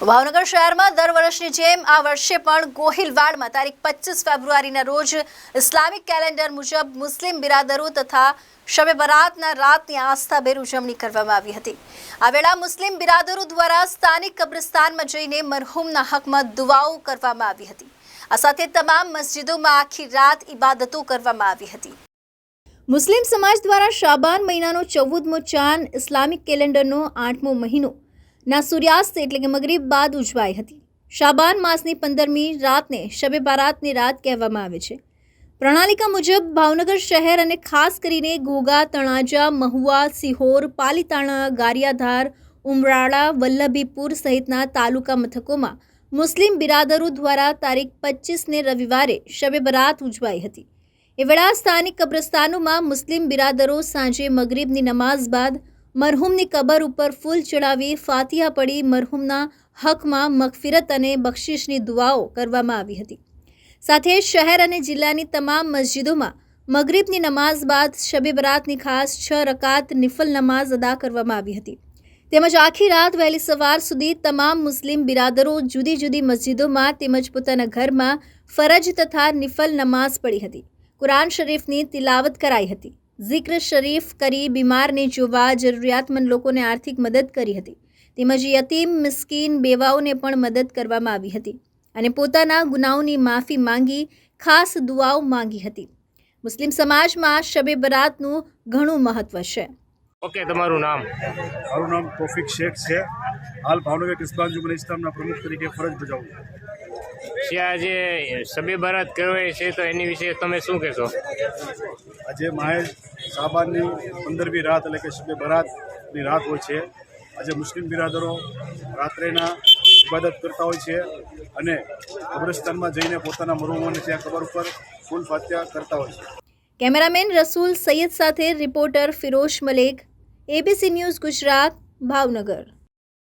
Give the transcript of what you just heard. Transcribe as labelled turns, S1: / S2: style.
S1: ભાવનગર શહેરમાં દર વર્ષની જેમ આ વર્ષે પણ ગોહિલવાડમાં તારીખ પચીસ ફેબ્રુઆરીના રોજ ઇસ્લામિક કેલેન્ડર મુજબ મુસ્લિમ બિરાદરો તથા શબે બરાતના રાતની આસ્થાભેર ઉજવણી કરવામાં આવી હતી. આ વેળા મુસ્લિમ બિરાદરો દ્વારા સ્થાનિક કબ્રસ્તાનમાં જઈને મરહુમના હકમાં દુવાઓ કરવામાં આવી હતી. આ સાથે તમામ મસ્જિદોમાં આખી રાત ઇબાદતો કરવામાં આવી હતી. મુસ્લિમ સમાજ દ્વારા શાબાન મહિનાનો ચૌદમો ચાંદ ઇસ્લામિક કેલેન્ડરનો આઠમો મહિનો ના સૂર્યાસ્ત એટલે કે મગરીબ બાદ ઉજવાઈ હતી. શાબાન માસની પંદરમી રાતને શબે બારાતની રાત કહેવામાં આવે છે. પ્રણાલિકા મુજબ ભાવનગર શહેર અને ખાસ કરીને ઘોઘા તણાજા, મહુવા, સિહોર, પાલીતાણા, ગારિયાધાર, ઉમરાળા, વલ્લભીપુર સહિતના તાલુકા મથકોમાં મુસ્લિમ બિરાદરો દ્વારા તારીખ પચીસને રવિવારે શબે બરાત ઉજવાઈ હતી. એ સ્થાનિક કબ્રસ્તાનોમાં મુસ્લિમ બિરાદરો સાંજે મગરીબની નમાઝ બાદ મરહુમની કબર ઉપર ફૂલ ચડાવી ફાતિયા પડી મરહુમના હકમાં મગફિરત અને બક્ષિશની દુઆઓ કરવામાં આવી હતી. સાથે શહેર અને જિલ્લાની તમામ મસ્જિદોમાં મગરીબની નમાઝ બાદ શબે બરાતની ખાસ છ રકાત નિફલ નમાઝ અદા કરવામાં આવી હતી. તેમજ આખી રાત વહેલી સવાર સુધી તમામ મુસ્લિમ બિરાદરો જુદી જુદી મસ્જિદોમાં તેમજ પોતાના ઘરમાં ફરજ તથા નિફલ નમાઝ પડી હતી. કુરાન શરીફની તિલાવત કરાઈ હતી. Zikr શરીફ કરી બીમારને જોવા જરૂરિયાતમંદ લોકોને આર્થિક મદદ કરી હતી. તેમજ યતીમ મિસ્કીન બેવાઓને પણ મદદ કરવામાં આવી હતી અને પોતાના ગુનાઓની માફી માંગી ખાસ દુઆઓ માંગી હતી. મુસ્લિમ સમાજમાં શબે બરાતનું ઘણું મહત્વ છે.
S2: ઓકે તમારું નામ?
S3: મારું નામ તોફિક શેખ છે. હાલ ભાવનગર કિસ્બાન જુમન ઇસ્લામના પ્રમુખ તરીકે ફરજ બજાવું છે.
S2: આજે શબે બરાત કહેવાય છે તો એની વિશે તમે શું કહેશો?
S3: આજે માહે સાબાનની પંદરમી રાત એટલે કે શબે બરાતની રાત હોય છે. આજે મુસ્લિમ બિરાદરો રાત્રેના ઇબાદત કરતા હોય છે અને કબ્રસ્તાનમાં જઈને પોતાના મરુમોને ત્યાં કબર ઉપર ફૂલ ફાત્યા કરતા હોય છે.
S1: કેમેરામેન રસૂલ સૈયદ સાથે reporter Firoz Malek ABC news Gujarat, Bhavnagar.